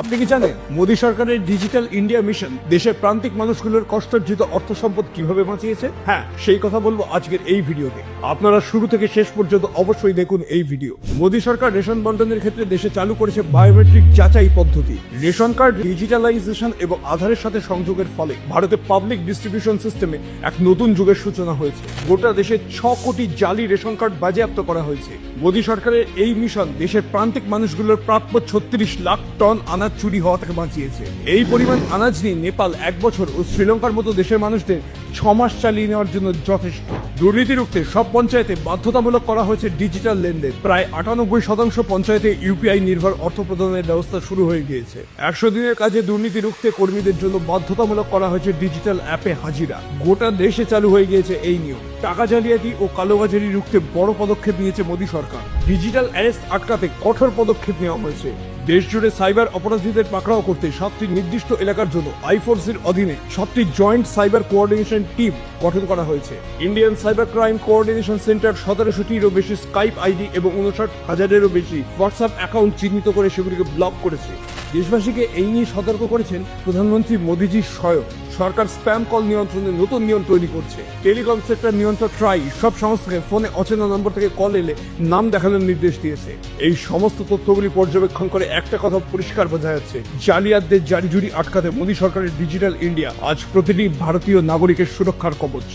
আপনি কি জানেন, মোদী সরকারের ডিজিটাল ইন্ডিয়া মিশন দেশের প্রান্তিক মানুষগুলোর কষ্টার্জিত অর্থ সম্পদ কীভাবে বাঁচিয়েছে? হ্যাঁ সেই কথা বলব আজকের এই ভিডিওতে। আপনারা শুরু থেকে শেষ পর্যন্ত অবশ্যই দেখুন এই ভিডিও। মোদী সরকার রেশন বন্টনের ক্ষেত্রে দেশে চালু করেছে বায়োমেট্রিক যাচাই পদ্ধতি। রেশন কার্ড ডিজিটালাইজেশন এবং আধারের সাথে সংযোগের ফলে ভারতে পাবলিক ডিস্ট্রিবিউশন সিস্টেমে এক নতুন যুগের সূচনা হয়েছে। গোটা দেশে ছ কোটি জালি রেশন কার্ড বাজেয়াপ্ত করা হয়েছে। মোদী সরকারের এই মিশন দেশের প্রান্তিক মানুষগুলোর প্রাপ্য ছত্রিশ লাখ টন আনাজ চুরি হওয়া থেকে বাঁচিয়েছে। এই পরিমাণ আনাজ নিয়ে নেপাল এক বছর ও শ্রীলঙ্কার মতো দেশের মানুষদের ছ মাস চালিয়ে নেওয়ার জন্য যথেষ্ট। দুর্নীতি রুখতে সব পঞ্চায়েতে বাধ্যতামূলক করা হয়েছে ডিজিটাল লেনদেন। প্রায় আটানব্বই শতাংশ পঞ্চায়েতে ইউপিআই নির্ভর অর্থ প্রদানের ব্যবস্থা শুরু হয়ে গিয়েছে। একশো দিনের কাজে দুর্নীতি রুখতে কর্মীদের জন্য বাধ্যতামূলক করা হয়েছে ডিজিটাল অ্যাপে হাজিরা। গোটা দেশে চালু হয়ে গিয়েছে এই নিয়ম। টাকা জালিয়াতি ও কালোবাজারি রুখতে বড় পদক্ষেপ নিয়েছে মোদী সরকার। ডিজিটাল অ্যারেস্ট আটকাতে কঠোর পদক্ষেপ নেওয়া হয়েছে। দেশ জুড়ে সাইবার অপরাধীদের পাকড়াও করতে সাতটি নির্দিষ্ট এলাকার জন্য আইফোর্সের অধীনে সাতটি জয়েন্ট সাইবার কোঅর্ডিনেশন টিম গঠন করা হয়েছে। Indian cyber crime coordination centre সতেরোশোটিরও বেশি স্কাইপ আইডি এবং উনষাট হাজারেরও বেশি হোয়াটসঅ্যাপ অ্যাকাউন্ট চিহ্নিত করে সেগুলিকে ব্লক করেছে। দেশবাসীকে এই নিয়ে সতর্ক করেছেন প্রধানমন্ত্রী মোদীজি স্বয়ং। সরকার স্প্যাম কল নিয়ন্ত্রণে নতুন নিয়ম তৈরি করছে। টেলিকম সেক্টর নিয়ন্ত্রক ট্রাই সব সংস্থাকে ফোনে অচেনা নম্বর থেকে কল এলে নাম দেখানোর নির্দেশ দিয়েছে। এই সমস্ত তথ্যগুলি পর্যবেক্ষণ করে একটা কথা পরিষ্কার বোঝা যাচ্ছে। জালিয়াতদের জারি জুরি আটকাতে মোদী সরকারের ডিজিটাল ইন্ডিয়া আজ প্রতিটি ভারতীয় নাগরিকের সুরক্ষার কবচ।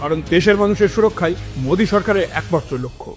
কারণ দেশের মানুষের সুরক্ষাই মোদী সরকারের একমাত্র লক্ষ্য।